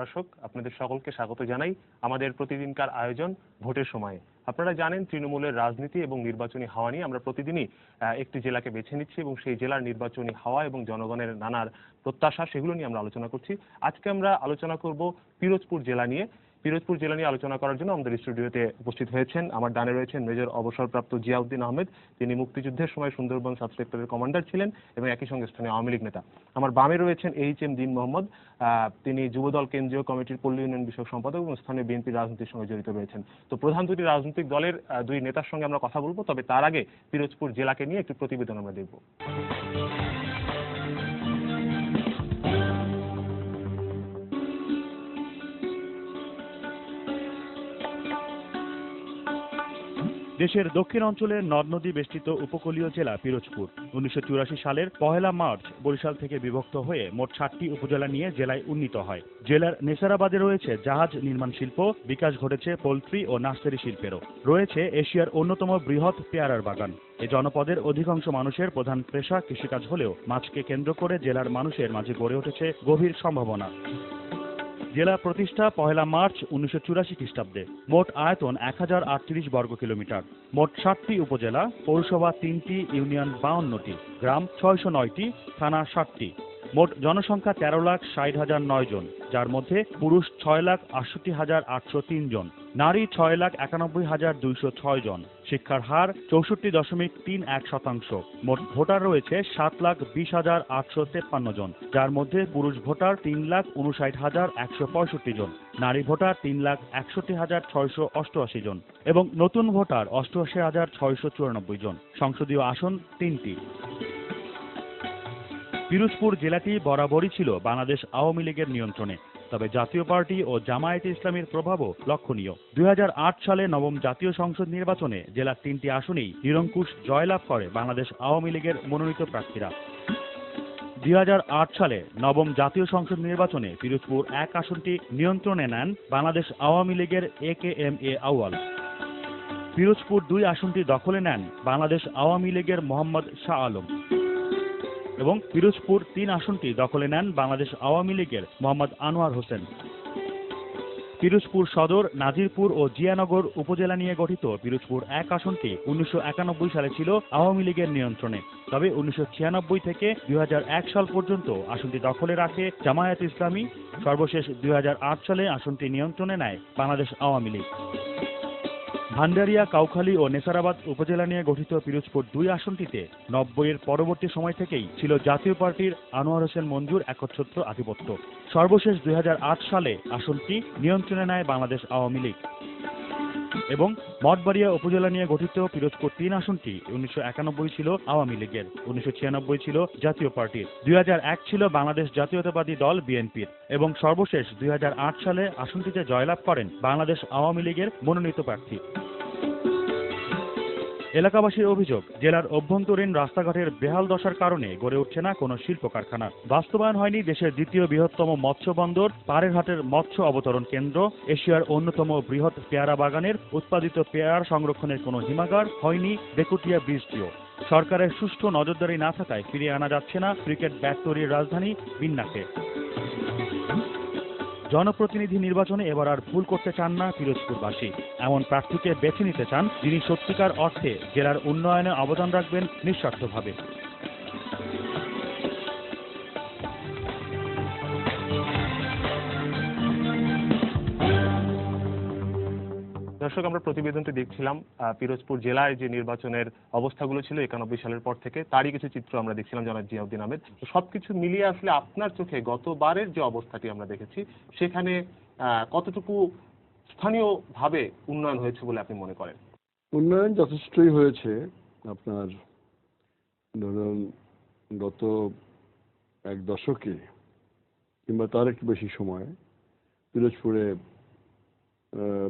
দর্শক, আপনাদের সকলকে স্বাগত জানাই আমাদের প্রতিদিনকার আয়োজন ভোটের সময়ে। আপনারা জানেন, তৃণমূলের রাজনীতি এবং নির্বাচনী হাওয়া নিয়ে আমরা প্রতিদিনই একটি জেলাকে বেছে নিচ্ছি এবং সেই জেলার নির্বাচনী হাওয়া এবং জনগণের নানার প্রত্যাশা, সেগুলো নিয়ে আমরা আলোচনা করছি। আজকে আমরা আলোচনা করব পিরোজপুর জেলা নিয়ে। পিরোজপুর জেলা নিয়ে আলোচনা করার জন্য আমাদের স্টুডিওতে উপস্থিত হয়েছেন। আমার ডানে রয়েছেন মেজর অবসরপ্রাপ্ত জিয়াউদ্দিন আহমেদ। তিনি মুক্তিযুদ্ধের সময় সুন্দরবন সাব সেক্টরের কমান্ডার ছিলেন এবং একই সঙ্গে স্থানীয় আওয়ামী লীগ নেতা। আমার বামে রয়েছেন এইচ এম দিন মোহাম্মদ। তিনি যুবদল কেন্দ্রীয় কমিটির পল্লী উন্নয়ন বিষয়ক সম্পাদক এবং স্থানীয় বিএনপি রাজনীতির সঙ্গে জড়িত রয়েছেন। তো প্রধান দুটি রাজনৈতিক দলের দুই নেতার সঙ্গে আমরা কথা বলব, তবে তার আগে পিরোজপুর জেলাকে নিয়ে একটি প্রতিবেদন আমরা দেখব। দেশের দক্ষিণ অঞ্চলের নদ নদী বেষ্টিত উপকূলীয় জেলা পিরোজপুর। উনিশশো চুরাশি সালের পহেলা মার্চ বরিশাল থেকে বিভক্ত হয়ে মোট ষাটটি উপজেলা নিয়ে জেলায় উন্নীত হয়। জেলার নেসারাবাদে রয়েছে জাহাজ নির্মাণ শিল্প, বিকাশ ঘটেছে পোলট্রি ও নার্সারি শিল্পেরও। রয়েছে এশিয়ার অন্যতম বৃহৎ পেয়ারার বাগান। এ জনপদের অধিকাংশ মানুষের প্রধান পেশা কৃষিকাজ হলেও মাছকে কেন্দ্র করে জেলার মানুষের মাঝে গড়ে উঠেছে গভীর সম্ভাবনা। জেলা প্রতিষ্ঠা পহেলা মার্চ উনিশশো চুরাশি খ্রিস্টাব্দে। মোট আয়তন এক হাজার আটত্রিশ বর্গ কিলোমিটার। মোট ষাটটি উপজেলা, পৌরসভা তিনটি, ইউনিয়ন বাউন্নটি, গ্রাম ছয়শো নয়টি, থানা ষাটটি মোট জনসংখ্যা তেরো লাখ ষাট হাজার নয় জন, যার মধ্যে পুরুষ ছয় লাখ আটষট্টি হাজার আটশো তিন জন, নারী ছয় লাখ একানব্বই হাজার দুইশো ছয় জন, শিক্ষার হার চৌষট্টি দশমিক তিন এক শতাংশ। মোট ভোটার রয়েছে সাত লাখ বিশ হাজার আটশো তেপ্পান্ন জন, যার মধ্যে পুরুষ ভোটার তিন লাখ উনষাট হাজার একশো পঁয়ষট্টি জন, নারী ভোটার তিন লাখ একষট্টি হাজার ছয়শো অষ্টআশি জন এবং নতুন ভোটার অষ্টআশি হাজার ছয়শো চুরানব্বই জন। সংসদীয় আসন তিনটি। পিরোজপুর জেলাটি বরাবরই ছিল বাংলাদেশ আওয়ামী লীগের নিয়ন্ত্রণে। তবে জাতীয় পার্টি ও জামায়াতে ইসলামীর প্রভাবও লক্ষণীয়। দুই হাজার আট সালে নবম জাতীয় সংসদ নির্বাচনে জেলার তিনটি আসনেই নিরঙ্কুশ জয়লাভ করে বাংলাদেশ আওয়ামী লীগের মনোনীত প্রার্থীরা। দুই হাজার আট সালে নবম জাতীয় সংসদ নির্বাচনে পিরোজপুর এক আসনটি নিয়ন্ত্রণে নেন বাংলাদেশ আওয়ামী লীগের এ কে এম এ আউয়াল। পিরোজপুর দুই আসনটি দখলে নেন বাংলাদেশ আওয়ামী লীগের মোহাম্মদ শাহ আলম। এবং পিরোজপুর তিন আসনটি দখলে নেন বাংলাদেশ আওয়ামী লীগের মোহাম্মদ আনোয়ার হোসেন। পিরোজপুর সদর, নাজিরপুর ও জিয়ানগর উপজেলা নিয়ে গঠিত পিরোজপুর এক আসনটি উনিশশো একানব্বই সালে ছিল আওয়ামী লীগের নিয়ন্ত্রণে। তবে উনিশশো ছিয়ানব্বই থেকে দুই হাজার এক সাল পর্যন্ত আসনটি দখলে রাখে জামায়াত ইসলামী। সর্বশেষ দুই হাজার আট সালে আসনটি নিয়ন্ত্রণে নেয় বাংলাদেশ আওয়ামী লীগ। ভান্ডারিয়া, কাউখালী ও নেসারাবাদ উপজেলা নিয়ে গঠিত পিরোজপুর দুই আসনটিতে নব্বইয়ের পরবর্তী সময় থেকেই ছিল জাতীয় পার্টির আনোয়ার হোসেন মঞ্জুর একচ্ছত্র আধিপত্য। সর্বশেষ দুই হাজার আট সালে আসনটি নিয়ন্ত্রণে নেয় বাংলাদেশ আওয়ামী লীগ। এবং মঠবাড়িয়া উপজেলা নিয়ে গঠিত পিরোজপুর তিন আসনটি উনিশশো একানব্বই ছিল আওয়ামী লীগের, উনিশশো ছিয়ানব্বই ছিল জাতীয় পার্টির, দুই এক ছিল বাংলাদেশ জাতীয়তাবাদী দল বিএনপির এবং সর্বশেষ দুই হাজার আট সালে আসনটিতে জয়লাভ করেন বাংলাদেশ আওয়ামী লীগের মনোনীত প্রার্থী। এলাকাবাসীর অভিযোগ, জেলার অভ্যন্তরীণ রাস্তাঘাটের বেহাল দশার কারণে গড়ে উঠছে না কোনো শিল্প কারখানা বাস্তবায়ন হয়নি দেশের দ্বিতীয় বৃহত্তম মৎস্য বন্দর পাড়েরহাটের মৎস্য অবতরণ কেন্দ্র, এশিয়ার অন্যতম বৃহৎ পেয়ারা বাগানের উৎপাদিত পেয়ার সংরক্ষণের কোনো হিমাগার হয়নি বেকুটিয়া ব্রিজটিও। সরকারের সুষ্ঠু নজরদারি না থাকায় ফিরিয়ে আনা যাচ্ছে না ক্রিকেট ব্যাট তৈরির রাজধানী বিন্নাকে। জনপ্রতিনিধি নির্বাচনে এবার আর ভুল করতে চান না পিরোজপুরবাসী। এমন প্রার্থীকে বেছে নিতে চান যিনি সত্যিকার অর্থে জেলার উন্নয়নে অবদান রাখবেন নিঃস্বার্থভাবে। দর্শক, আমরা প্রতিবেদনটি দেখছিলাম পিরোজপুর জেলায় যে নির্বাচনের অবস্থাগুলো ছিল একানব্বই সালের পর থেকে, তারই কিছু চিত্র আমরা দেখছিলাম জনাব জিয়াউদ্দিন আহমেদ। সবকিছু মিলিয়ে আসলে আপনার চোখে গতবারের যে অবস্থাটি আমরা দেখেছি, সেখানে কতটুকু স্থানীয়ভাবে উন্নয়ন হয়েছে বলে আপনি মনে করেন? উন্নয়ন যথেষ্টই হয়েছে। আপনার, ধরুন, গত এক দশকে কিংবা তার একটু বেশি সময়, পিরোজপুরে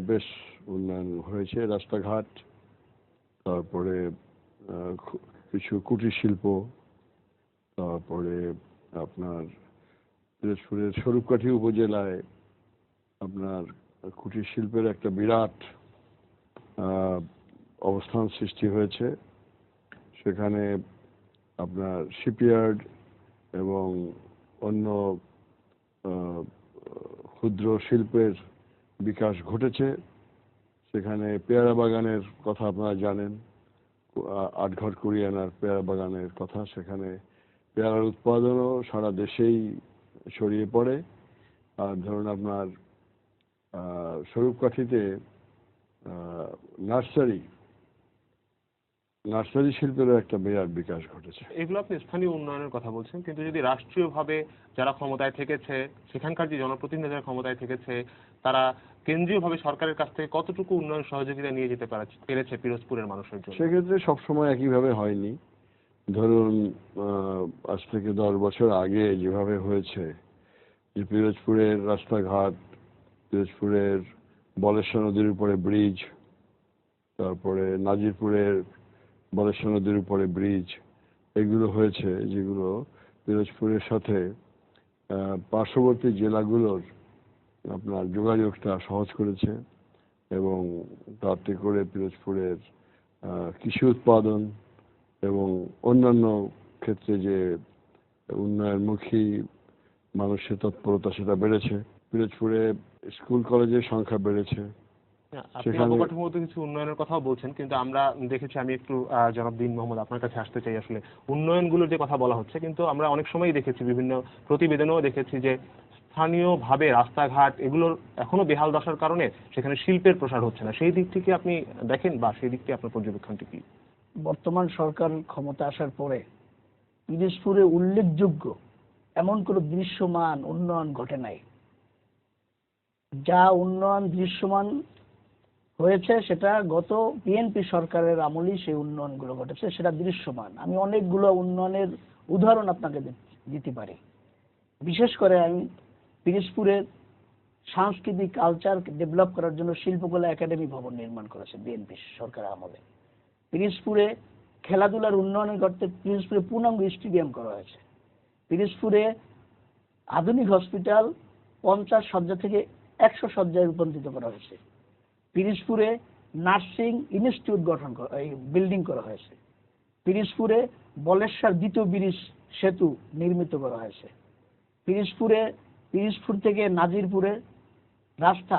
বেশ উন্নয়ন হয়েছে রাস্তাঘাট, তারপরে কিছু কুটির শিল্প, তারপরে আপনার পিরোজপুরের স্বরূপকাঠি উপজেলায় আপনার কুটির শিল্পের একটা বিরাট অবস্থান সৃষ্টি হয়েছে। সেখানে আপনার শিপইয়ার্ড এবং অন্য ক্ষুদ্র শিল্পের বিকাশ ঘটেছে। সেখানে পেয়ারা বাগানের কথা আপনারা জানেন। আটঘর কুরিয়ানার পেয়ারা বাগানের কথা। সেখানে পেয়ারার উৎপাদনও সারা দেশেই ছড়িয়ে পড়ে। আর ধরুন আপনার স্বরূপকাঠিতে নার্সারি নার্সারি শিল্পেরও একটা বিরাট বিকাশ ঘটেছে। এগুলো আপনি স্থানীয় উন্নয়নের কথা বলছেন কিন্তু যদি রাষ্ট্রীয়ভাবে যারা ক্ষমতায় থেকেছে সেখানকার যে জনপ্রতিনিধি যারা ক্ষমতায় থেকেছে তারা কেন্দ্রীয়ভাবে সরকারের কাছ থেকে কতটুকু উন্নয়ন সহযোগিতা নিয়ে যেতে পারে- পেরেছে পিরোজপুরের মানুষের জন্য? সেক্ষেত্রে সবসময় একইভাবে হয়নি। ধরুন আজ থেকে দশ বছর আগে যেভাবে হয়েছে যে পিরোজপুরের রাস্তাঘাট পিরোজপুরের বলেশ্বর নদীর উপরে ব্রিজ তারপরে নাজিরপুরের বলেশ্বর নদীর উপরে ব্রিজ এগুলো হয়েছে যেগুলো পিরোজপুরের সাথে পার্শ্ববর্তী জেলাগুলোর আপনার যোগাযোগটা সহজ করেছে এবং তাতে করে পিরোজপুরের কৃষি উৎপাদন এবং অন্যান্য ক্ষেত্রে যে উন্নয়নমুখী মানুষের তৎপরতা সেটা বেড়েছে। পিরোজপুরে স্কুল কলেজের সংখ্যা বেড়েছে। আপনি অবকাঠামোগত কিছু উন্নয়নের কথাও বলছেন কিন্তু আমরা দেখেছি আমি একটু আহ, জনাব দিন মোহাম্মদ আপনার কাছে আসতে চাই আসলে। উন্নয়নগুলোর যে কথা বলা হচ্ছে কিন্তু আমরা অনেক সময়ই দেখেছি বিভিন্ন প্রতিবেদনেও দেখেছি যে স্থানীয়ভাবে রাস্তাঘাট এগুলোর এখনও বেহাল দশার কারণে সেখানে শিল্পের প্রসার হচ্ছে না। সেই দিক থেকে আপনি দেখেন বা সেই দিক থেকে আপনার পর্যবেক্ষণটি কি? বর্তমান সরকার ক্ষমতা আসার পরে পিরোজপুরে উল্লেখযোগ্য এমন কোনো দৃশ্যমান উন্নয়ন ঘটে নাই। যা উন্নয়ন দৃশ্যমান হয়েছে সেটা গত বিএনপি সরকারের আমলেই সেই উন্নয়নগুলো ঘটেছে, সেটা দৃশ্যমান। আমি অনেকগুলো উন্নয়নের উদাহরণ আপনাকে দিতে পারি। বিশেষ করে আমি পিরোজপুরের সাংস্কৃতিক কালচার ডেভেলপ করার জন্য শিল্পকলা একাডেমি ভবন নির্মাণ করেছে বিএনপি সরকার আমলে। পিরিজপুরে খেলাধুলার উন্নয়নের করতে পিরিজপুরে পূর্ণাঙ্গ স্টেডিয়াম করা হয়েছে। পিরিজপুরে আধুনিক হসপিটাল পঞ্চাশ শয্যা থেকে একশো শয্যায় রূপান্তরিত করা হয়েছে। পিরিজপুরে নার্সিং ইনস্টিটিউট গঠন বিল্ডিং করা হয়েছে। পিরিজপুরে বলেশ্বর দ্বিতীয় ব্রিজ সেতু নির্মিত করা হয়েছে। পিরিজপুরে পিরিজপুর থেকে নাজিরপুরে রাস্তা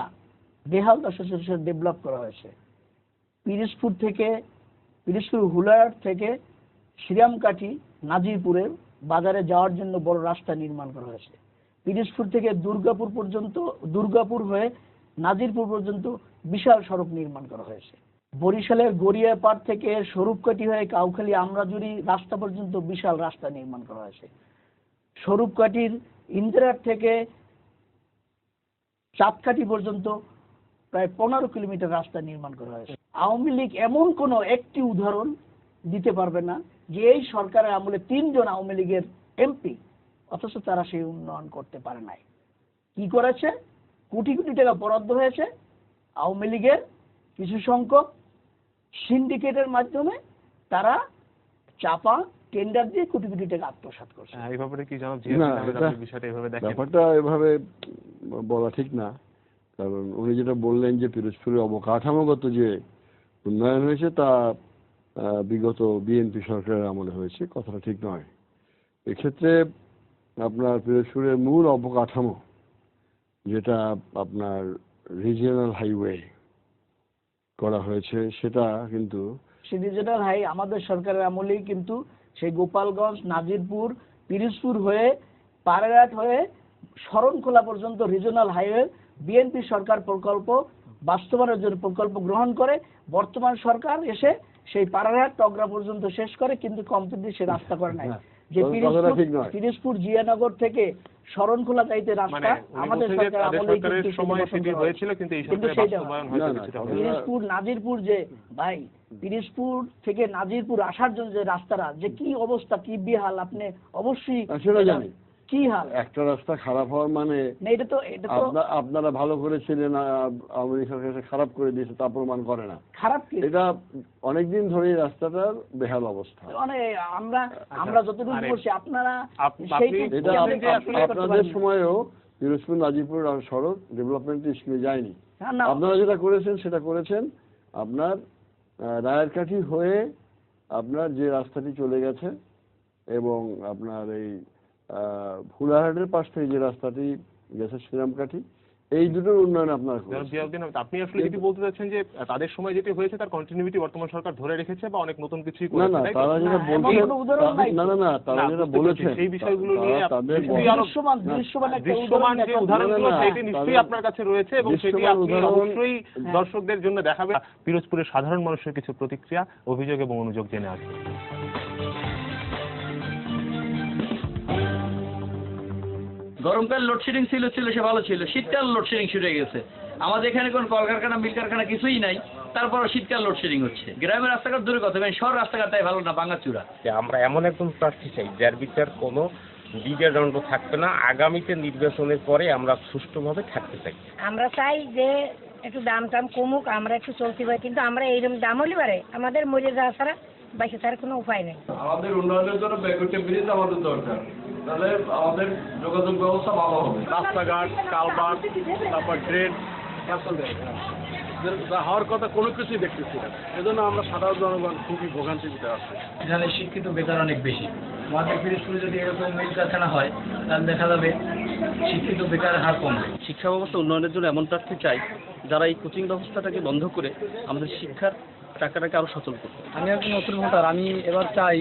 বেহাল দশা ডেভেলপ করা হয়েছে। পিরিজপুর থেকে পিরিজপুর হুলার থেকে শ্রীরামকাঠি নাজিরপুরে বাজারে যাওয়ার জন্য বড় রাস্তা নির্মাণ করা হয়েছে। পিরিজপুর থেকে দুর্গাপুর পর্যন্ত, দুর্গাপুর হয়ে নাজিরপুর পর্যন্ত বিশাল সড়ক নির্মাণ করা হয়েছে। বরিশালের গড়িয়াপাড় থেকে স্বরূপকাঠি হয়ে কাউখালী আমরাজুরি রাস্তা পর্যন্ত বিশাল রাস্তা নির্মাণ করা হয়েছে। স্বরূপকাঠির ইন্দিরার থেকে চাঁদকাঠি পর্যন্ত প্রায় পনেরো কিলোমিটার রাস্তা নির্মাণ করা হয়েছে। আওয়ামী লীগ এমন কোনো একটি উদাহরণ দিতে পারবে না যে এই সরকারের আমলে তিনজন আওয়ামী লীগের এমপি, অথচ তারা সেই উন্নয়ন করতে পারে নাই। কি করেছে? কোটি কোটি টাকা বরাদ্দ হয়েছে। আওয়ামী লীগের কিছু সংখ্যক সিন্ডিকেটের মাধ্যমে তারা চাপা টেন্ডার দিয়ে কোটি কোটি টাকা আত্মসাৎ করছে। এই ব্যাপারে কি জানাব বিষয়টা এভাবে দেখেন। ব্যাপারটা এভাবে বলা ঠিক না। কারণ উনি যেটা বললেন যে পিরোজপুরের অবকাঠামোগত যে উন্নয়ন হয়েছে তা আহ, বিগত বিএনপি সরকারের আমলে হয়েছে কথাটা ঠিক নয়। এক্ষেত্রে আপনার পিরোজপুরের মূল অবকাঠামো যেটা আপনার রিজিয়নাল হাইওয়ে করা হয়েছে সেটা কিন্তু সেই ডিজিটাল হাই আমাদের সরকারের আমলেই কিন্তু সেই গোপালগঞ্জ নাজিরপুর পিরিজপুর হয়ে পাড়াঘাট হয়ে শরণখোলা পর্যন্ত রিজনাল হাইওয়ে বিএনপি সরকার প্রকল্প বাস্তবায়নের জন্য প্রকল্প গ্রহণ করে। বর্তমান সরকার এসে সেই পাড়াঘাট টগরা পর্যন্ত শেষ করে কিন্তু কমপ্লিটলি সে রাস্তা করে নাই। হ্যাঁ, যে পিরোজপুর জিয়ানগর থেকে শরণখোলা যাইতে মানে রাস্তা আমাদের সরকার আমলে কিন্তু সময় সেটি হয়েছিল কিন্তু এই সরকারের বাস্তবায়ন হয়তো কিছুটা পিরিজপুর নাজিরপুর যে ভাই পিরিজপুর থেকে নাজিরপুর আসার জন্য যে রাস্তাটা যে কি অবস্থা কি বিহাল আপনি অবশ্যই সেটা জানি। কি হাল? একটা রাস্তা খারাপ হওয়ার মানে না এটা তো এটা তো আপনারা ভালো করেছিলেন আওয়ামী সরকার খারাপ করে দিয়েছে তা প্রমাণ করে না। খারাপ কি? এটা অনেকদিন ধরে রাস্তাটার বেহাল অবস্থা। মানে আমরা আমরা যতটুকু করছি আপনারা আপনি এটা আপনাদের। সময়েও পিরোজপুর নাজিরপুর আর সড়ক ডেভেলপমেন্ট স্কিমে যায়নি। আপনারা যেটা করেছেন সেটা করেছেন। আপনার আহ, রায়েরকাঠি হয়ে আপনার যে রাস্তাটি চলে গেছে এবং আপনার এই আহ, ফুলাহাটের পাশ থেকে যে রাস্তাটি গেছে শ্রীরামকাঠি এই দুটোর উন্নয়ন আপনার আপনি আসলে যেটি বলতে চাচ্ছেন যে তাদের সময় যেটি হয়েছে তার কন্টিনিউটি বর্তমান সরকার ধরে রেখেছে বা অনেক নতুন কিছু না করেছে না তারা যেটা না, বলছেন। না না না তারা যেটা। বলেছেন সেই বিষয়গুলো নিয়ে তাদের যদি দৃশ্যমান দৃশ্যমান একটা উদাহরণ যে উদাহরণগুলো সেটি নিশ্চয়ই আপনার কাছে রয়েছে এবং সেটি আপনি অবশ্যই দর্শকদের জন্য দেখাবে পিরোজপুরের সাধারণ মানুষের কিছু প্রতিক্রিয়া অভিযোগ এবং অনুযোগ জেনে আসবে গরমকাল লোডশেডিং ছিল ছিল সে ভালো ছিল। শীতকাল লোডশেডিং শুরু হয়ে গেছে। আমাদের এখানে কোন কলকারখানা মিল কারখানা কিছুই নাই। তারপর শীতকাল লোডশেডিং হচ্ছে। গ্রামের রাস্তাঘাট দূরে কথা এবং শহর রাস্তাঘাটটাই ভালো না ভাঙাচুরা। আমরা এমন একজন প্রার্থী চাই যার বিচার কোনো থাকবে না। আগামীতে নির্বাচনের পরে আমরা সুষ্ঠুভাবে থাকতে চাই। আমরা চাই যে একটু দাম টাম কমুক আমরা একটু চলতে পারি। কিন্তু আমরা এইরকম দাম হলে পারে আমাদের মরে যাওয়া ছাড়া বাইকে ছাড়া কোনো উপায় নেই। আমাদের উন্নয়নের জন্য ব্রিজ আমাদের দরকার। তাহলে আমাদের যোগাযোগ ব্যবস্থা ভালো হবে। রাস্তাঘাট কালভার্ট তারপর ড্রেন যা হওয়ার কথা কোনো কিছুই দেখতেছি না। এজন্য আমরা সাধারণ জনগণ খুবই ভোগান্তির ভিতরে আছি। এখানে শিক্ষিত বেকার অনেক বেশি। আমাদের পিরিজপুরে যদি এরকম মিল কারখানা হয় তাহলে দেখা যাবে শিক্ষিত বেকার হার কমবে শিক্ষা ব্যবস্থা উন্নয়নের জন্য এমন প্রার্থী চাই যারা এই কোচিং ব্যবস্থাটাকে বন্ধ করে আমাদের শিক্ষার টাকাটাকে আরও সচল করবে আমি একজন নতুন ভোটার আমি এবার চাই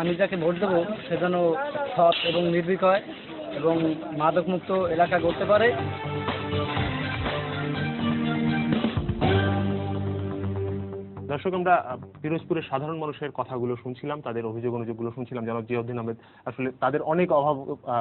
আমি যাকে ভোট দেবো সে যেন সৎ এবং নির্ভীক হয় এবং মাদকমুক্ত এলাকা করতে পারে। দর্শক আমরা পিরোজপুরের সাধারণ মানুষের কথাগুলো শুনছিলাম তাদের অভিযোগ অনুযোগগুলো শুনছিলাম জনাব জিয়াউদ্দিন আহমেদ আসলে তাদের অনেক অভাব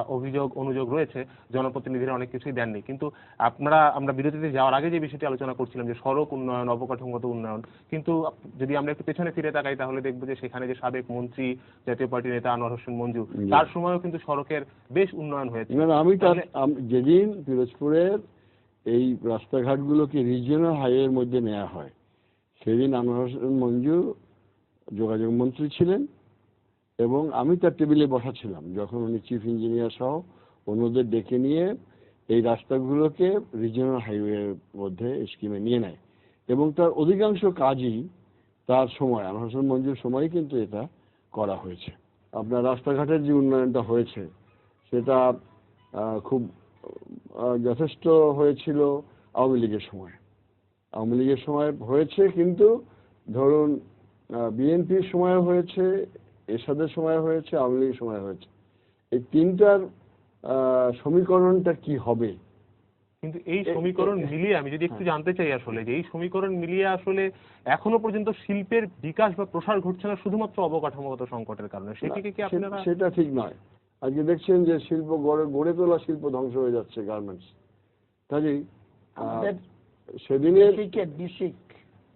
অভিযোগ অনুযোগ রয়েছে জনপ্রতিনিধিরা অনেক কিছুই দেননি। কিন্তু আপনারা আমরা বিরতিতে যাওয়ার আগে যে বিষয়টি আলোচনা করছিলাম যে সড়ক উন্নয়ন অবকাঠামোগত উন্নয়ন কিন্তু যদি আমরা একটু পেছনে ফিরে তাকাই তাহলে দেখব যে সেখানে যে সাবেক মন্ত্রী জাতীয় পার্টি নেতা আনোয়ার হোসেন মঞ্জু তার সময়ও কিন্তু সড়কের বেশ উন্নয়ন হয়েছে। আমি তাহলে- যেদিন পিরোজপুরের এই রাস্তাঘাটগুলোকে রিজিয়নাল হাইওয়ের মধ্যে নেওয়া হয় সেদিন আনোয়ার হোসেন মঞ্জু যোগাযোগ মন্ত্রী ছিলেন এবং আমি তার টেবিলে বসা ছিলাম, যখন উনি চিফ ইঞ্জিনিয়ার সহ অন্যদের ডেকে নিয়ে এই রাস্তাগুলোকে রিজিয়নাল হাইওয়ের মধ্যে স্কিমে নিয়ে নেয়। এবং তার অধিকাংশ কাজই তার সময়, আনোয়ার হোসেন মঞ্জুর সময় কিন্তু এটা করা হয়েছে। আপনার রাস্তাঘাটের যে উন্নয়নটা হয়েছে, সেটা খুব যথেষ্ট হয়েছিল আওয়ামী লীগের সময়। আওয়ামী লীগের সময় হয়েছে কিন্তু ধরুন বিএনপির সময় হয়েছে এরশাদের সময় হয়েছে আওয়ামী লীগের সময় হয়েছে। এই তিনটার সমীকরণটা কি হবে? কিন্তু এই সমীকরণ মিলিয়ে আমি যদি একটু জানতে চাই আসলে যে এই সমীকরণ মিলিয়ে আসলে এখনও পর্যন্ত শিল্পের বিকাশ বা প্রসার ঘটছে না শুধুমাত্র অবকাঠামোগত সংকটের কারণে। সেটিকে কি আপনারা সেটা ঠিক নয়। আজকে দেখছেন যে শিল্প গড়ে গড়ে তোলা শিল্প ধ্বংস হয়ে যাচ্ছে গার্মেন্টস কাজেই আমাদের সেদিনের বিসিকের বিসিক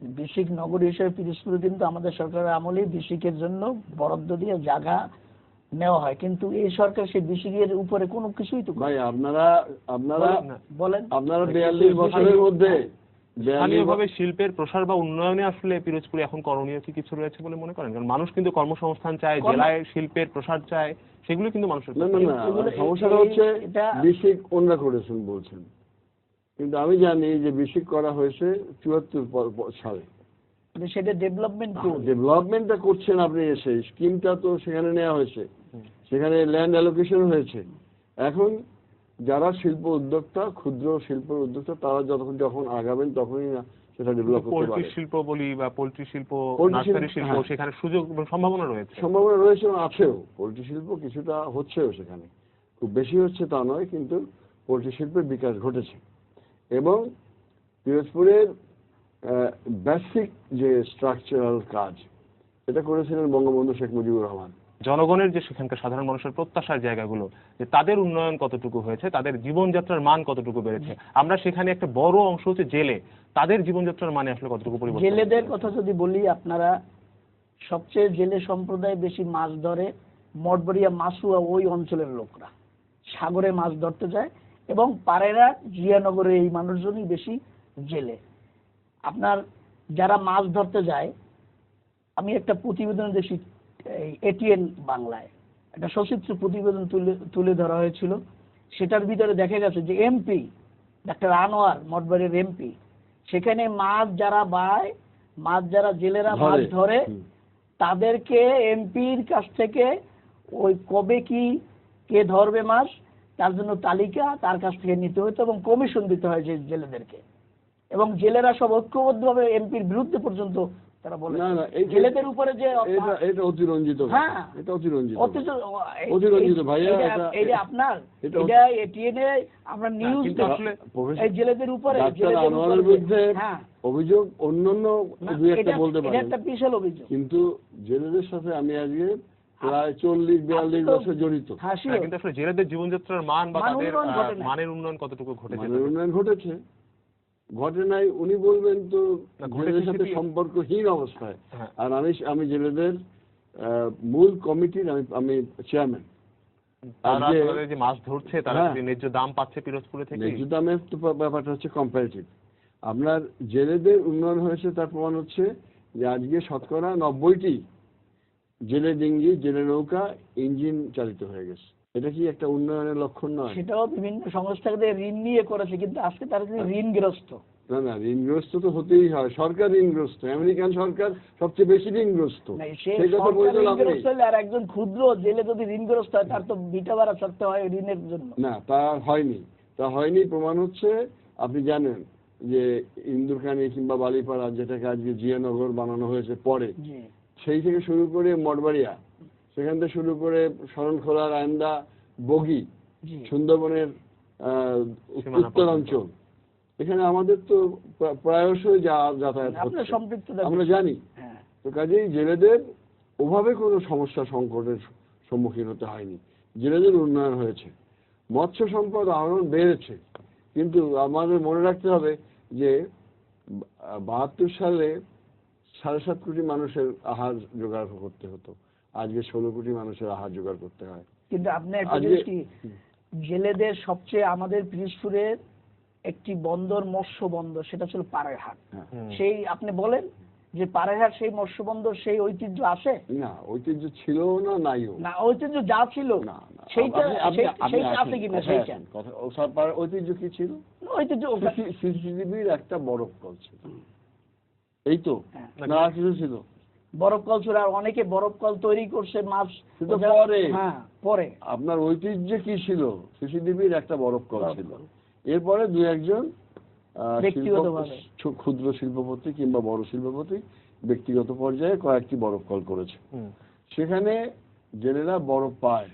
বিসিক নগরী হিসেবে পিরিজপুরে কিন্তু আমাদের সরকারের আমলেই বিসিকের জন্য বরাদ্দ দিয়ে জায়গা নেওয়া হয়। কিন্তু এই সরকার সেই বিসিকের উপরে কোনো কিছুই তো করে ভাই আপনারা আপনারা বলেন আপনারা বিয়াল্লিশ বছরের মধ্যে স্থানীয়ভাবে শিল্পের প্রসার বা উন্নয়নে আসলে পিরোজপুরে এখন করণীয় কি কিছু রয়েছে বলে মনে করেন? কারণ মানুষ কিন্তু কর্মসংস্থান চায় জেলায় শিল্পের প্রসার চায় সেগুলো কিন্তু মানুষের না না না সমস্যাটা হচ্ছে অন্যরা করেছেন বলছেন। কিন্তু আমি জানি যে বেশি করা হয়েছে চুয়াত্তর সালে। সেটা ডেভেলপমেন্ট ডেভেলপমেন্টটা করছেন আপনি এসে স্কিমটা তো সেখানে নেওয়া হয়েছে। সেখানে ল্যান্ড অ্যালোকেশন হয়েছে। এখন যারা শিল্প উদ্যোক্তা ক্ষুদ্র শিল্প উদ্যোক্তা তারা যখন যখন আগাবেন তখনই না সেটা ডেভেলপ করতে পারে। শিল্প বলি বা পোলট্রি শিল্প নার্সারি হ্যাঁ। সেখানে সুযোগ সম্ভাবনা রয়েছে। সম্ভাবনা রয়েছে এবং আছেও। পোলট্রি শিল্প কিছুটা হচ্ছেও সেখানে। খুব বেশি হচ্ছে তা নয় কিন্তু পোলট্রি শিল্পের বিকাশ ঘটেছে। এবং পিরোজপুরের বেসিক যে স্ট্রাকচারাল কাজ এটা করেছিলেন বঙ্গবন্ধু শেখ মুজিবুর রহমান। জনগণের যে সেখানকার সাধারণ মানুষের প্রত্যাশার জায়গাগুলো যে তাদের উন্নয়ন কতটুকু হয়েছে তাদের জীবনযাত্রার মান কতটুকু বেড়েছে আমরা সেখানে একটা বড় অংশ হচ্ছে জেলে। তাদের জীবনযাত্রার মানে আসলে কতটুকু পরিবর্তন? জেলেদের কথা যদি বলি আপনারা সবচেয়ে জেলে সম্প্রদায় বেশি মাছ ধরে মঠবাড়িয়া মাসুয়া ওই অঞ্চলের লোকরা। সাগরে মাছ ধরতে যায় এবং পারেরা জিয়ানগরের এই মানুষজনই বেশি জেলে। আপনার যারা মাছ ধরতে যায় আমি একটা প্রতিবেদন দেখি এটিএন বাংলায়। একটা সচিত্র প্রতিবেদন তুলে তুলে ধরা হয়েছিল। সেটার ভিতরে দেখা গেছে যে এমপি ডাক্তার আনোয়ার মঠবাড়ির এমপি সেখানে মাছ যারা বায় মাছ যারা জেলেরা মাছ ধরে। ধরে তাদেরকে এমপির কাছ থেকে ওই কবে কি কে ধরবে মাছ তার জন্য তালিকা তার কাছ থেকে নিতে হতো এবং কমিশন দিতে হয় যে জেলেদেরকে। এবং জেলেরা সব ঐক্যবদ্ধভাবে এমপির বিরুদ্ধে পর্যন্ত তারা বলে। না না জেলেদের উপরে যে এটা এটা অতিরঞ্জিত হ্যাঁ। এটা অতিরঞ্জিত অতিরঞ্জিত ভাইয়া, এটা- আপনার এটা- এটা এটিএনএ আমরা নিউজ আসলে- এই জেলেদের উপরে জেলেদের আনোয়ারের বিরুদ্ধে হ্যাঁ। অভিযোগ অন্যান্য দুই একটা বলতে এটা একটা বিশাল অভিযোগ। কিন্তু জেলেদের সাথে আমি আজকে প্রায় চল্লিশ বিয়াল্লিশ বছর জড়িত। হ্যাঁ কিন্তু আসলে জেলেদের জীবনযাত্রার মান বা তাদের। মানের উন্নয়ন কতটুকু ঘটেছে উন্নয়ন ঘটেছে। ঘটে নাই উনি বলবেন তো জেলেদের সাথে সম্পর্কহীন অবস্থায়। হ্যাঁ। আর আমি আমি জেলেদের মূল কমিটির আমি আমি চেয়ারম্যান। তারা যে মাছ ধরছে তারা হ্যাঁ। ন্যায্য দাম পাচ্ছে পিরোজপুরে থেকে? ন্যায্য দামের তো ব্যাপারটা হচ্ছে কম্পারেটিভ আপনার জেলেদের উন্নয়ন হয়েছে তার প্রমাণ হচ্ছে যে আজকে শতকরা নব্বইটি জেলে ডিঙ্গি জেলে নৌকা ইঞ্জিন চালিত হয়ে গেছে। এটা কি একটা উন্নয়নের লক্ষণ নয়? সেটাও বিভিন্ন সংস্থা ঋণ নিয়ে করেছে কিন্তু আজকে তারা কিন্তু ঋণগ্রস্ত। না না ঋণগ্রস্ত তো হতেই হয়। সরকার ঋণগ্রস্ত আমেরিকান সরকার সবচেয়ে বেশি ঋণগ্রস্ত। সেই কথা আর একজন ক্ষুদ্র জেলে যদি ঋণগ্রস্ত হয় তার তো বিটা ভাড়া ছাড়তে হয় ঋণের জন্য। না তা হয়নি। তা হয়নি প্রমাণ হচ্ছে আপনি জানেন যে ইন্দুরকানি কিংবা বালিপাড়া যেটাকে আজকে জিয়ানগর বানানো হয়েছে পরে সেই থেকে শুরু করে মঠবাড়িয়া সেখান থেকে শুরু করে শরণখোলা রায়ন্দা বগি সুন্দরবনের উত্তরাঞ্চল এখানে আমাদের তো প্রায়শই যা যাতায়াত আমরা জানি। হ্যাঁ। তো কাজেই জেলেদের ওভাবে কোনো সমস্যা সংকটের সম্মুখীন হতে হয়নি। জেলেদের উন্নয়ন হয়েছে। মৎস্য সম্পদ আহরণ বেড়েছে। কিন্তু আমাদের মনে রাখতে হবে যে বাহাত্তর সালে সাড়ে সাত কোটি মানুষের আহার জোগাড় করতে হতো আজকে ষোলো কোটি মানুষের আহার জোগাড় করতে হয় কিন্তু আপনি একটা কি জেলেদের সবচেয়ে আমাদের পিরিজপুরের একটি বন্দর মৎস্য বন্দর সেটা ছিল পাড়েরহাট হ্যাঁ। সেই আপনি বলেন যে পাড়েরহাট সেই মৎস্য বন্দর সেই ঐতিহ্য আছে না ঐতিহ্য ছিল না নাইও না ঐতিহ্য যা ছিল না সেইটা আছে কিনা কথা ঐতিহ্য কি ছিল ঐতিহ্য সিসিটিভির একটা বড় কল ছিল এই তো হ্যাঁ। না কিছু ছিল। বরফ কল ছিল আর অনেকে বরফ কল তৈরি করছে মাছ। পরে। হ্যাঁ পরে। আপনার ঐতিহ্য কি ছিল? একটা বরফ কল ছিল। এরপরে দু একজন ক্ষুদ্র শিল্পপতি কিংবা বড় শিল্পপতি ব্যক্তিগত পর্যায়ে কয়েকটি বরফ কল করেছে। সেখানে জেলেরা বরফ পায়।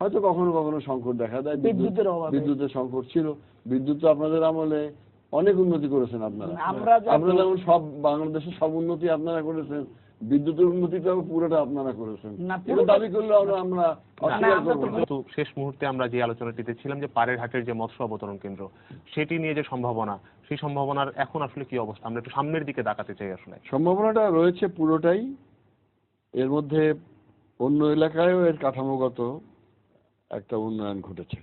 হয়তো কখনো কখনো সংকট দেখা দেয়। বিদ্যুতের অভাবে। বিদ্যুতের সংকট ছিল। বিদ্যুৎ তো আপনাদের আমলে অনেক উন্নতি করেছেন আপনারা। আপনারা যেমন সব বাংলাদেশের সব উন্নতি আপনারা করেছেন বিদ্যুতের উন্নতিটাও পুরোটা আপনারা করেছেন। এটা পুরোটা- দাবি করলে আমরা অস্বীকার তো- শেষ মুহূর্তে আমরা যে আলোচনাটিতে ছিলাম যে পাড়ের হাটের যে মৎস্য অবতরণ কেন্দ্র সেটি নিয়ে যে সম্ভাবনা সেই সম্ভাবনার এখন আসলে কি অবস্থা? আমরা একটু সামনের দিকে তাকাতে চাই আসলে। সম্ভাবনাটা রয়েছে পুরোটাই। এর মধ্যে অন্য এলাকায়ও এর কাঠামোগত একটা উন্নয়ন ঘটেছে।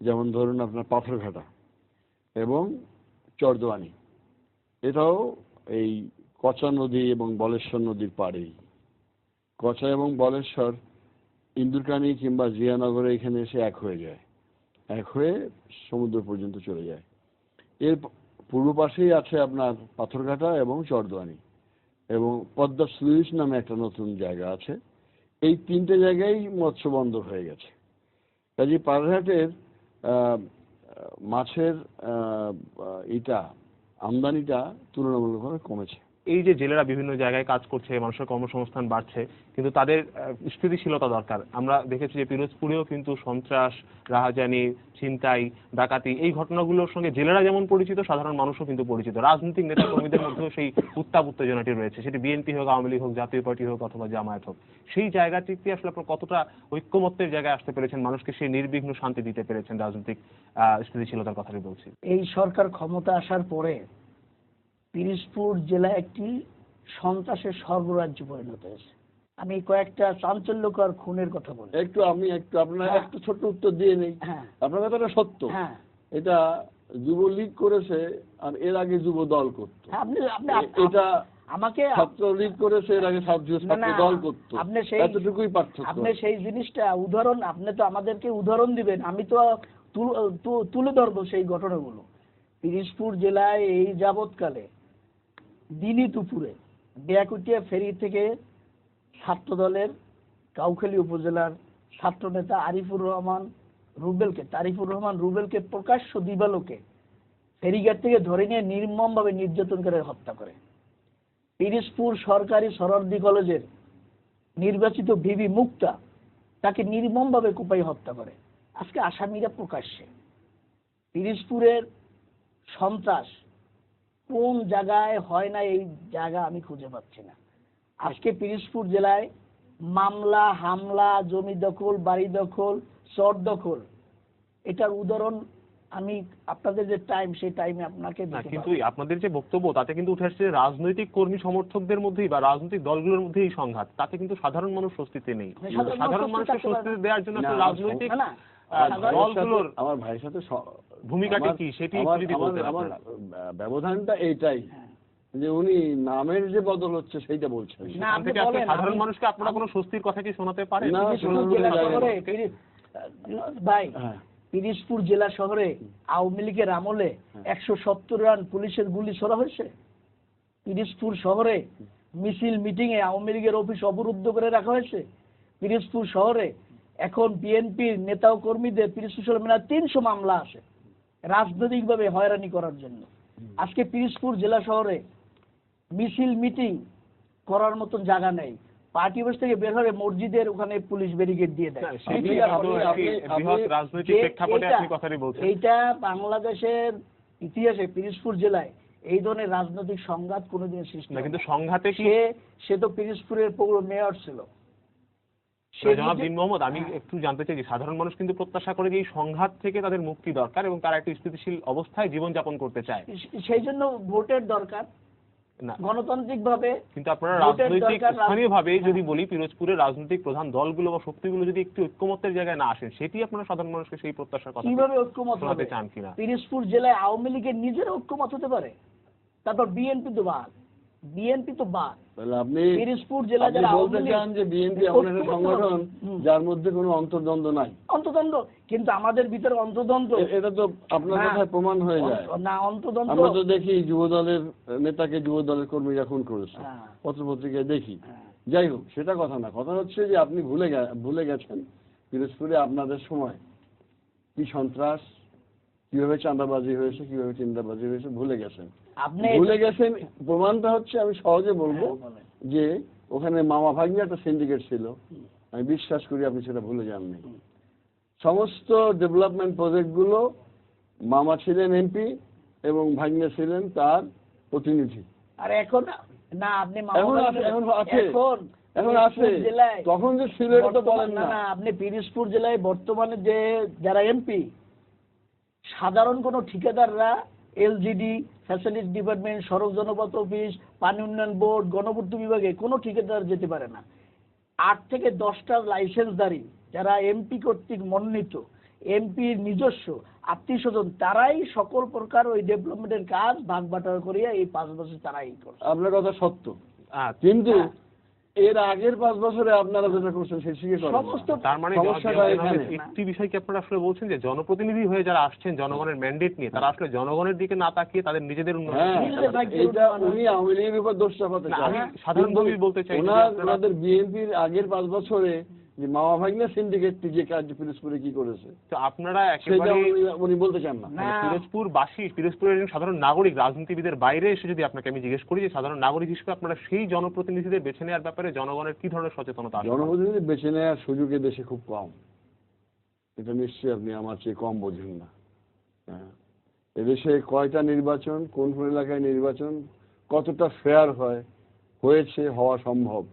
যেমন ধরুন আপনার পাথরঘাটা এবং চরদোয়ানি। এটাও এই কচা নদী এবং বলেশ্বর নদীর পাড়েই। কচা এবং বলেশ্বর ইন্দুরকানি কিংবা জিয়ানগরে এখানে এসে এক হয়ে যায়। এক হয়ে সমুদ্র পর্যন্ত চলে যায়। এর পূর্ব পাশেই আছে আপনার পাথরঘাটা এবং চরদোয়ানি এবং পদ্মা স্লুইস নামে একটা নতুন জায়গা আছে। এই তিনটে জায়গায় মৎস্য বন্দর হয়ে গেছে। কাজে পাড়াঘাটের মাছের এটা আমদানিটা তুলনামূলকভাবে কমেছে। এই যে জেলেরা বিভিন্ন জায়গায় কাজ করছে মানুষের কর্মসংস্থান বাড়ছে কিন্তু তাদের স্থিতিশীলতা দরকার। আমরা দেখেছি যে পিরোজপুরেও কিন্তু সন্ত্রাস রাহাজানি ছিনতাই ডাকাতি এই ঘটনাগুলোর সঙ্গে জেলেরা যেমন পরিচিত সাধারণ মানুষও কিন্তু পরিচিত। রাজনৈতিক নেতা কর্মীদের মধ্যেও সেই উত্তাপ উত্তেজনাটি রয়েছে। সেটি বিএনপি হোক আওয়ামী লীগ হোক জাতীয় পার্টি হোক অথবা জামায়াত হোক। সেই জায়গাটিতে আসলে আপনার কতটা ঐক্যমত্যের জায়গায় আসতে পেরেছেন? মানুষকে সেই নির্বিঘ্ন শান্তি দিতে পেরেছেন রাজনৈতিক আহ, স্থিতিশীলতার কথাটি বলছি। এই সরকার ক্ষমতা আসার পরে পিরিজপুর জেলা একটি সন্ত্রাসের সর্বরাজ্য পরিণত হয়েছে। আমি কয়েকটা চাঞ্চল্যকর খুনের কথা বলি। একটু আমি একটু আপনার হ্যাঁ। একটু ছোট্ট উত্তর দিয়ে নেই। হ্যাঁ। আপনার কথাটা সত্য। হ্যাঁ। এটা যুবলীগ করেছে আর এর আগে যুব দল করতো আপনি আপনি এটা আমাকে ছাত্রলীগ করেছে এর আগে ছাত্র ছাত্র দল করতো আপনি সেই- এতটুকুই পার্থক্য। আপনি সেই জিনিসটা উদাহরণ আপনি তো আমাদেরকে উদাহরণ দিবেন। আমি তো তুলে ধরবো সেই ঘটনাগুলো। পিরিজপুর জেলায় এই যাবৎকালে দিনই দুপুরে বেয়াকুটিয়া ফেরি থেকে ছাত্র দলের কাউখালী উপজেলার ছাত্রনেতা আরিফুর রহমান রুবেলকে, তারিফুর রহমান রুবেলকে প্রকাশ্য দিবালোকে ফেরিঘাট থেকে ধরে নিয়ে নির্মমভাবে নির্যাতন করে হত্যা করে। পিরিসপুর সরকারি সরদি কলেজের নির্বাচিত ভিবি মুক্তা তাকে নির্মমভাবে কুপাই হত্যা করে। আজকে আসামিরা প্রকাশ্যে। পিরিসপুরের সন্ত্রাস কোন জায়গায় হয় না এই জায়গা আমি খুঁজে পাচ্ছি না। আজকে পিরিসপুর জেলায় মামলা হামলা জমি দখল বাড়ি দখল চর দখল এটার উদাহরণ আমি আপনাদের যে টাইম সেই টাইমে আপনাকে কিন্তু আপনাদের যে বক্তব্য তাতে কিন্তু উঠে আসছে রাজনৈতিক কর্মী সমর্থকদের মধ্যেই বা রাজনৈতিক দলগুলোর মধ্যে এই সংঘাত তাতে কিন্তু সাধারণ মানুষ স্বস্তিতে নেই। সাধারণ সাধারণ মানুষ মানুষকে স্বস্তি থাকতে স্বস্তি দেওয়ার জন্য রাজনৈতিক দলগুলোর আমার ভাইয়ের সাথে ভূমিকাটা কি সেটি যদি আমার- বলতেন আমার ব্যবধানটা এইটাই হ্যাঁ। যে উনি নামের যে বদল হচ্ছে সেইটা বলছেন। সেখান আপনি থেকে সাধারণ মানুষকে আপনারা কোনো স্বস্তির কথা কি শোনাতে পারেন? না, জেলা শহরে ভাই হ্যাঁ। পিরিসপুর জেলা শহরে আওয়ামী লীগের আমলে একশো সত্তর রান পুলিশের গুলি ছোড়া হয়েছে? পিরিসপুর শহরে মিছিল মিটিং এ আওয়ামী লীগের অফিস অবরুদ্ধ করে রাখা হয়েছে? পিরিসপুর শহরে এখন বিএনপির নেতা ও কর্মীদের পিরিসপুর শহরে মানে তিনশো মামলা আছে রাজনৈতিকভাবে হয়রানি করার জন্য। আজকে পিরিসপুর জেলা শহরে মিছিল মিটিং করার মতন জায়গা নেই। পার্টি অফিস থেকে বের হলে মসজিদের ওখানে পুলিশ ব্যারিকেড দিয়ে দেয়। রাজনৈতিক এইটা বাংলাদেশের ইতিহাসে পিরিসপুর জেলায় এই ধরনের রাজনৈতিক সংঘাত কোনোদিন সৃষ্টি কিন্তু সংঘাতে সে সে তো পিরিসপুরের পৌর মেয়র ছিল। জনাব দিন মোহাম্মদ আমি হ্যাঁ। একটু জানতে চাই যে সাধারণ মানুষ কিন্তু প্রত্যাশা করে যে এই সংঘাত থেকে তাদের মুক্তি দরকার এবং তারা একটি স্থিতিশীল অবস্থায় জীবনযাপন করতে চায়। সেই জন্য ভোটের দরকার। কিন্তু আপনারা রাজনৈতিক স্থানীয়ভাবে হ্যাঁ। যদি বলি পিরোজপুরের রাজনৈতিক প্রধান দলগুলো বা শক্তিগুলো যদি একটু ঐক্যমত্যের জায়গায় না আসেন সেটি আপনারা সাধারণ মানুষকে সেই প্রত্যাশার কথা কীভাবে ঐক্যমত হবে? চান কিনা? পিরিসপুর জেলায় আওয়ামী লীগের নিজের ঐক্যমত হতে পারে? তারপর বিএনপি তো বাদ। বিএনপি তো বাদ। তাহলে আপনি পিরিসপুর জেলা যারা বলতে চান যে বিএনপি এমন একটা সংগঠন যার মধ্যে কোনো অন্তর্দ্বন্দ্ব নাই। অন্তদ্বন্দ্ব কিন্তু আমাদের ভিতরে অন্তদ্বন্দ্ব এ- এটা তো আপনার না। কথায় প্রমাণ হয়ে যায়। না অন্তদ্বন্দ্ব আমরা তো দেখি যুব দলের নেতাকে যুব দলের কর্মীরা খুন করেছে। হ্যাঁ, পত্রপত্রিকায় দেখি। হ্যাঁ। যাই হোক সেটা কথা না। কথা হচ্ছে যে আপনি ভুলে ভুলে গেছেন পিরোজপুরে আপনাদের সময়। কি সন্ত্রাস? কীভাবে চাঁদাবাজি হয়েছে কীভাবে চিন্তাবাজি হয়েছে ভুলে গেছেন। আপনি ভুলে গেছেন প্রমাণটা হচ্ছে আমি সহজে বলব হ্যাঁ, যে ওখানে মামা ভাগ্নে একটা সিন্ডিকেট ছিল। আমি বিশ্বাস করি আপনি সেটা ভুলে যাননি। সমস্ত ডেভেলপমেন্ট প্রজেক্টগুলো মামা ছিলেন এমপি এবং ভাগ্নে ছিলেন তার প্রতিনিধি। আর এখন না আপনি এখন আছে, এখন আছে। এখন এখন আছে। তখন যে ছিল এটা তো বলেন না। আপনি পিরিসপুর জেলায় বর্তমানে যে যারা এমপি সাধারণ কোনো ঠিকাদাররা এলজিডি ফ্যাসিলিটি ডিপার্টমেন্ট সড়ক জনপথ অফিস পানি উন্নয়ন বোর্ড গণপূর্ত বিভাগে কোনো ঠিকাদার যেতে পারে না। আট থেকে দশটা লাইসেন্সধারী যারা এমপি কর্তৃক মনোনীত এমপির নিজস্ব আত্মীয় স্বজন তারাই সকল প্রকার ওই ডেভেলপমেন্টের কাজ ভাগ বাটোয়ারা করিয়া এই পাঁচ বছর তারাই করছে। আপনার কথা সত্য। আহ, কিন্তু। এর আগের পাঁচ বছরে আপনারা যেটা করছেন সেই শিখে করেন সমস্ত তার মানে সমস্যাটা এখানে। একটি বিষয় কি আপনারা আসলে বলছেন যে জনপ্রতিনিধি হয়ে যারা আসছেন জনগণের ম্যান্ডেট নিয়ে তারা আসলে জনগণের দিকে না তাকিয়ে তাদের নিজেদের উন্নয়ন হ্যাঁ এটা উনি আওয়ামী লীগের উপর দোষ চাপাতে না, চান। আমি সাধারণভাবেই বলতে চাই ওনাদের বিএনপির আগের পাঁচ বছরে যে মামা ভাগ্নে সিন্ডিকেটটি যে কাজ পিরোজপুরে কি করেছে? তো আপনারা সেটা উনি- বলতে চান না। না। পিরোজপুর বাসী পিরোজপুরের একজন সাধারণ নাগরিক রাজনীতিবিদের বাইরে এসে যদি আপনাকে আমি জিজ্ঞেস করি যে সাধারণ নাগরিক হিসেবে আপনারা সেই জনপ্রতিনিধিদের বেছে নেওয়ার ব্যাপারে জনগণের কি ধরনের সচেতনতা আছে? জনপ্রতিনিধি বেছে নেওয়ার সুযোগ এ দেশে খুব কম। এটা নিশ্চয়ই আপনি আমার চেয়ে কম বোঝেন না। হ্যাঁ। এদেশে কয়টা নির্বাচন কোন কোন এলাকায় নির্বাচন কতটা ফেয়ার হয় হয়েছে হওয়া সম্ভব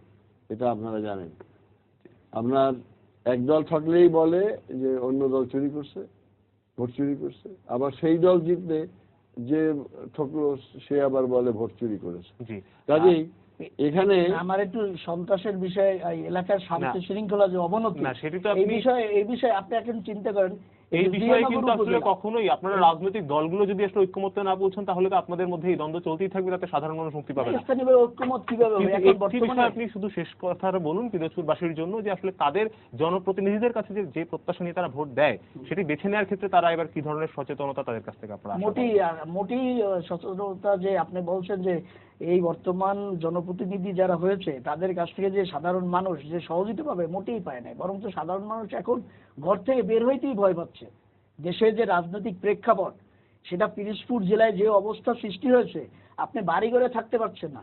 এটা আপনারা জানেন। আপনার এক দল থাকলেই বলে যে অন্য দল চুরি করছে ভোট চুরি করছে। আবার সেই দল জিতলে যে ঠকলো সে আবার বলে ভোট চুরি করেছে। কাজেই এখানে আমার একটু সন্ত্রাসের বিষয়ে এলাকার শান্তি শৃঙ্খলা যে অবনতি না সেটা তো এই বিষয়ে এই বিষয়ে আপনি এখন চিন্তা করেন এই বিষয়ে কিন্তু আসলে কখনোই আপনারা রাজনৈতিক দলগুলো যদি আসলে ঐক্যমত্য না পৌঁছান তাহলে তো আপনাদের মধ্যে এই দ্বন্দ্ব চলতেই থাকবে তাতে সাধারণ মানুষ মুক্তি পাবে না। ঐক্যমত কীভাবে হবে? এখন বর্তমানে আপনি শুধু শেষ কথাটা বলুন পিরোজপুরবাসীর জন্য যে আসলে তাদের জনপ্রতিনিধিদের কাছে যে যে প্রত্যাশা নিয়ে তারা ভোট দেয় সেটি বেছে নেওয়ার ক্ষেত্রে তারা এবার কি ধরনের সচেতনতা তাদের কাছ থেকে আপনারা মোটি মোটি সচেতনতা যে আপনি বলছেন যে এই বর্তমান জনপ্রতিনিধি যারা হয়েছে তাদের কাছ থেকে যে সাধারণ মানুষ যে সহযোগিতা পাবে মোটেই পায় নাই বরং তো সাধারণ মানুষ এখন ঘর থেকে বের হইতেই ভয় পাচ্ছে। দেশের যে রাজনৈতিক প্রেক্ষাপট সেটা পিরিজপুর জেলায় যে অবস্থা সৃষ্টি হয়েছে আপনি বাড়ি ঘরে থাকতে পারছেন না।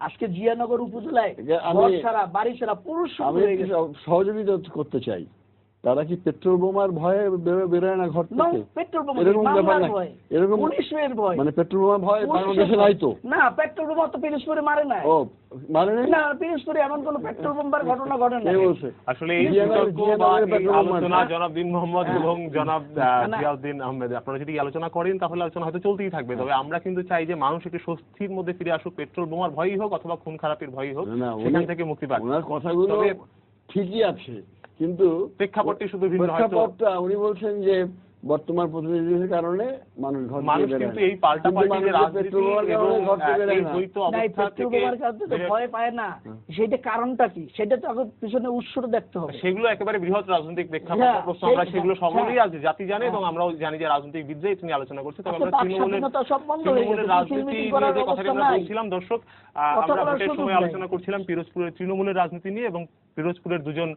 আজকে জিয়ানগর উপজেলায় ঘর ছাড়া বাড়ি ছাড়া পুরুষ হয়ে সহযোগিতা করতে চাই। তারা কি পেট্রোল বোমার ভয়ে বেরোয় না ঘর থেকে? পেট্রোল বোমা এরকম ব্যাপার ভয়, এরকম পুলিশের ভয়। মানে পেট্রোল বোমার ভয় বাংলাদেশে নাই তো? না পেট্রোল বোমা তো পিরিজপুরে মারে নাই। ও মানে নেই? না পিরিজপুরে এমন কোনো পেট্রোল বোমার ঘটনা ঘটে বলছে? আসলে এই বিতর্ক বা এই আলোচনা জনাব দিন মোহাম্মদ হ্যাঁ। এবং জনাব না, না। জিয়াউদ্দিন আহমেদ। আপনারা যদি আলোচনা করেন তাহলে আলোচনা হয়তো চলতেই থাকবে। তবে আমরা কিন্তু চাই যে মানুষ একটু স্বস্তির মধ্যে ফিরে আসুক পেট্রোল বোমার ভয়ই হোক অথবা খুন খারাপের ভয়ই হোক না, না, সেখান থেকে মুক্তি পাক। ওনার কথাগুলো ঠিকই আছে। কিন্তু প্রেক্ষাপটটি শুধু ভিন্ন হয়তো। প্রেক্ষাপটটা উনি বলছেন যে বর্তমান প্রতিনিধির কারণে মানুষ ঘর থেকে মানুষ কিন্তু এই পাল্টা পাল্টি যে রাজনীতি এবং এই। দ্বৈত না, এই অবস্থা থেকে তো ভয় পায় না। সেইটা কারণটা কি? সেটা তো এখন পিছনে উৎসটা দেখতে হবে। সেগুলো একেবারে বৃহৎ রাজনৈতিক প্রেক্ষাপট হ্যাঁ, প্রশ্ন। আমরা সেগুলো সকলেই হ্যাঁ। আছে জাতি জানে এবং আমরাও জানি যে রাজনৈতিক বিদ্যা এটা নিয়ে আলোচনা করছি। তবে আচ্ছা, আমরা তৃণমূলের স্বাধীনতা সব বন্ধ হয়ে তৃণমূলের গেছে, রাজনীতি নিয়ে করার যে কথাটি আমরা বলছিলাম দর্শক আমরা ভোটের সময় আলোচনা করছিলাম পিরোজপুরের তৃণমূলের রাজনীতি নিয়ে এবং পিরোজপুরের দুজন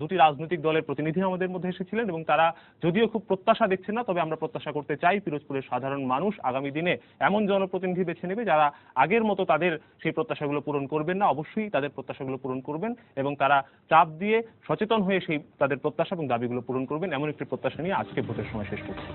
দুটি রাজনৈতিক দলের প্রতিনিধি আমাদের মধ্যে এসেছিলেন এবং তারা যদিও খুব প্রত্যাশা দেখছেন না, তবে আমরা প্রত্যাশা করতে চাই পিরোজপুরের সাধারণ মানুষ আগামী দিনে এমন জনপ্রতিনিধি বেছে নেবে যারা আগের মতো তাদের সেই প্রত্যাশাগুলো পূরণ করবেন না। অবশ্যই তাদের প্রত্যাশাগুলো পূরণ করবেন এবং তারা চাপ দিয়ে সচেতন হয়ে সেই তাদের প্রত্যাশা এবং দাবিগুলো পূরণ করবেন। এমন একটি প্রত্যাশা নিয়ে আজকে ভোটের সময় শেষ করছি।